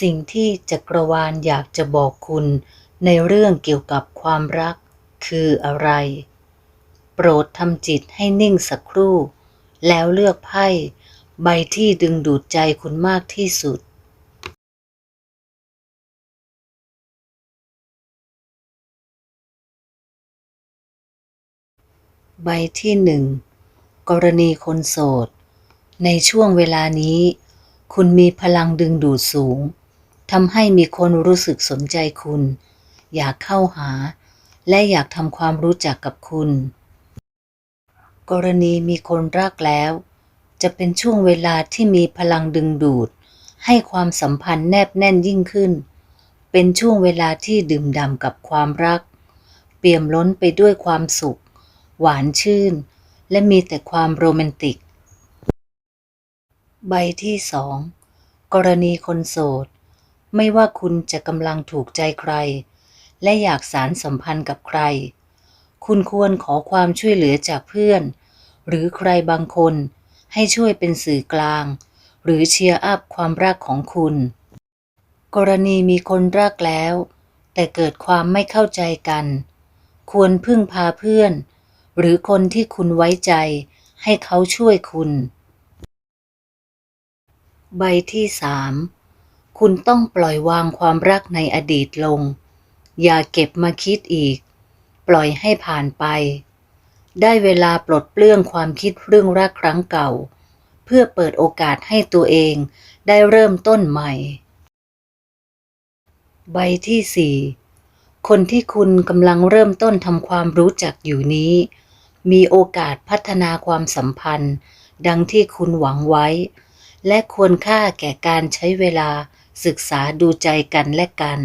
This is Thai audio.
สิ่งที่จักรวาลอยากจะบอกคุณในเรื่องเกี่ยวกับความรักคืออะไร โปรดทำจิตให้นิ่งสักครู่ แล้วเลือกไพ่ใบที่ดึงดูดใจคุณมากที่สุด ใบที่หนึ่งกรณีคนโสด ในช่วงเวลานี้ คุณมีพลังดึงดูดสูงทำให้มีคนรู้สึกสนใจคุณ อยากเข้าหา และอยากทำความรู้จักกับคุณ กรณีมีคนรักแล้ว จะเป็นช่วงเวลาที่มีพลังดึงดูด ให้ความสัมพันธ์แนบแน่นยิ่งขึ้น เป็นช่วงเวลาที่ดื่มด่ำกับความรัก เปี่ยมล้นไปด้วยความสุข หวานชื่น และมีแต่ความโรแมนติก ใบที่สอง กรณีคนโสด ไม่ว่าคุณจะกำลังถูกใจใคร และอยากสารสัมพันธ์กับใคร คุณควรขอความช่วยเหลือจากเพื่อน หรือใครบางคนให้ช่วยเป็นสื่อกลาง หรือเชียร์อัพความรักของคุณ กรณีมีคนรักแล้ว แต่เกิดความไม่เข้าใจกัน ควรพึ่งพาเพื่อน หรือคนที่คุณไว้ใจให้เขาช่วยคุณ ใบที่สามคุณต้องปล่อยวางความรักในอดีตลง อย่าเก็บมาคิดอีก ปล่อยให้ผ่านไป ได้เวลาปลดเปลื้องความคิดเรื่องรักครั้งเก่า เพื่อเปิดโอกาสให้ตัวเองได้เริ่มต้นใหม่ ใบที่สี่คนที่คุณกำลังเริ่มต้นทำความรู้จักอยู่นี้ มีโอกาสพัฒนาความสัมพันธ์ ดังที่คุณหวังไว้ และควรค่าแก่การใช้เวลาศึกษาดูใจกันและกัน